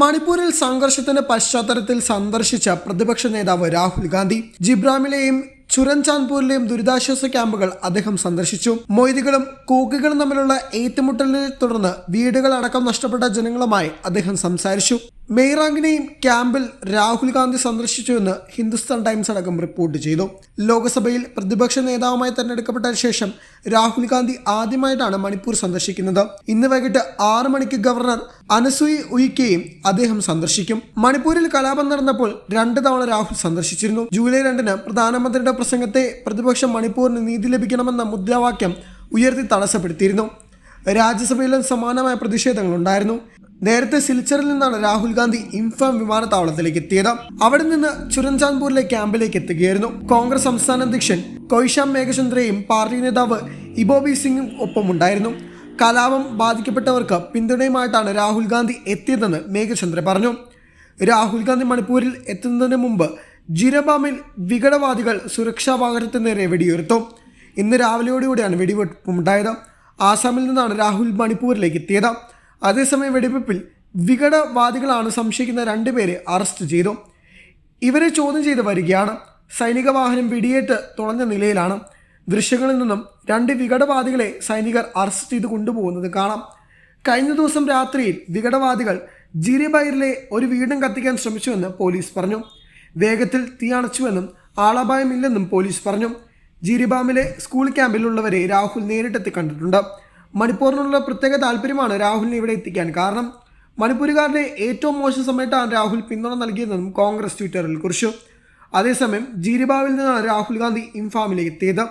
മണിപ്പൂരിൽ സംഘർഷത്തിന്റെ പശ്ചാത്തലത്തിൽ സന്ദർശിച്ച പ്രതിപക്ഷ നേതാവ് രാഹുൽ ഗാന്ധി ജിബ്രാമിലെയും ചുരൻചാന്ദ്പൂരിലെയും ദുരിതാശ്വാസ ക്യാമ്പുകൾ അദ്ദേഹം സന്ദർശിച്ചു. മൊയ്തികളും കൂക്കുകളും തമ്മിലുള്ള ഏറ്റുമുട്ടലിനെ തുടർന്ന് വീടുകൾ അടക്കം നഷ്ടപ്പെട്ട ജനങ്ങളുമായി അദ്ദേഹം സംസാരിച്ചു. മെയ്റാങ്കിനെയും ക്യാമ്പിൽ രാഹുൽ ഗാന്ധി സന്ദർശിച്ചുവെന്ന് ഹിന്ദുസ്ഥാൻ ടൈംസ് അടക്കം റിപ്പോർട്ട് ചെയ്തു. ലോക്സഭയിൽ പ്രതിപക്ഷ നേതാവുമായി തെരഞ്ഞെടുക്കപ്പെട്ട ശേഷം രാഹുൽ ഗാന്ധി ആദ്യമായിട്ടാണ് മണിപ്പൂർ സന്ദർശിക്കുന്നത്. ഇന്ന് വൈകിട്ട് ആറ് മണിക്ക് ഗവർണർ അനസൂയി ഉയിക്കെയും അദ്ദേഹം സന്ദർശിക്കും. മണിപ്പൂരിൽ കലാപം നടന്നപ്പോൾ രണ്ട് തവണ രാഹുൽ സന്ദർശിച്ചിരുന്നു. ജൂലൈ രണ്ടിന് പ്രധാനമന്ത്രിയുടെ പ്രസംഗത്തെ പ്രതിപക്ഷം മണിപ്പൂരിന് നീതി ലഭിക്കണമെന്ന മുദ്രാവാക്യം ഉയർത്തി തടസ്സപ്പെടുത്തിയിരുന്നു. രാജ്യസഭയിലും സമാനമായ പ്രതിഷേധങ്ങളുണ്ടായിരുന്നു. നേരത്തെ സിൽച്ചറിൽ നിന്നാണ് രാഹുൽ ഗാന്ധി ഇംഫാം വിമാനത്താവളത്തിലേക്ക് എത്തിയത്. അവിടെ നിന്ന് ചുരൻചാൻപൂരിലെ ക്യാമ്പിലേക്ക് എത്തുകയായിരുന്നു. കോൺഗ്രസ് സംസ്ഥാന അധ്യക്ഷൻ കൊയ്ഷാം മേഘചന്ദ്രയും പാർട്ടി നേതാവ് ഇബോബി സിംഗും ഒപ്പമുണ്ടായിരുന്നു. കലാപം ബാധിക്കപ്പെട്ടവർക്ക് പിന്തുണയുമായിട്ടാണ് രാഹുൽ ഗാന്ധി എത്തിയതെന്ന് മേഘചന്ദ്ര പറഞ്ഞു. രാഹുൽ ഗാന്ധി മണിപ്പൂരിൽ എത്തുന്നതിന് മുമ്പ് ജിരബാമിൽ വിഘടവാദികൾ സുരക്ഷാ വാഹനത്തിന് നേരെ വെടിയുയർത്തും ഇന്ന് രാവിലെയോടുകൂടിയാണ് വെടിവെപ്പുണ്ടായത് ആസാമിൽ നിന്നാണ് രാഹുൽ മണിപ്പൂരിലേക്ക് എത്തിയത്. അതേസമയം വെടിവെപ്പിൽ വിഘടവാദികളാണ് സംശയിക്കുന്ന രണ്ടുപേരെ അറസ്റ്റ് ചെയ്തു. ഇവരെ ചോദ്യം ചെയ്ത് വരികയാണ്. സൈനിക വാഹനം വെടിയേറ്റ് തുളഞ്ഞ നിലയിലാണ്. ദൃശ്യങ്ങളിൽ നിന്നും രണ്ട് വിഘടവാദികളെ സൈനികർ അറസ്റ്റ് ചെയ്ത് കൊണ്ടുപോകുന്നത് കാണാം. കഴിഞ്ഞ ദിവസം രാത്രിയിൽ വിഘടവാദികൾ ജിരിബൈറിലെ ഒരു വീടും കത്തിക്കാൻ ശ്രമിച്ചുവെന്ന് പോലീസ് പറഞ്ഞു. വേഗത്തിൽ തീ അണച്ചുവെന്നും ആളപായമില്ലെന്നും പോലീസ് പറഞ്ഞു. ജിരിബാമിലെ സ്കൂൾ ക്യാമ്പിലുള്ളവരെ രാഹുൽ നേരിട്ടെത്തി കണ്ടിട്ടുണ്ട്. മണിപ്പൂരിനുള്ള പ്രത്യേക താല്പര്യമാണ് രാഹുലിനെ ഇവിടെ എത്തിക്കാൻ. കാരണം മണിപ്പൂരുകാരുടെ ഏറ്റവും മോശം സമയത്താണ് രാഹുൽ പിന്തുണ നൽകിയതെന്നും കോൺഗ്രസ് ട്വിറ്ററിൽ കുറിച്ചു. അതേസമയം ജീരിബാവിൽ നിന്നാണ് രാഹുൽ ഗാന്ധി ഇംഫാമിലേക്ക് എത്തിയത്.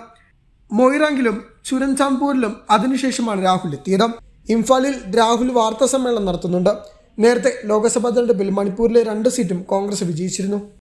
മൊയ്റാങ്കിലും ചുരൻചാംപൂരിലും അതിനുശേഷമാണ് രാഹുൽ എത്തിയത്. ഇംഫാലിൽ രാഹുൽ വാർത്താ സമ്മേളനം നടത്തുന്നുണ്ട്. നേരത്തെ ലോക്സഭാ തെരഞ്ഞെടുപ്പിൽ മണിപ്പൂരിലെ രണ്ട് സീറ്റും കോൺഗ്രസ് വിജയിച്ചിരുന്നു.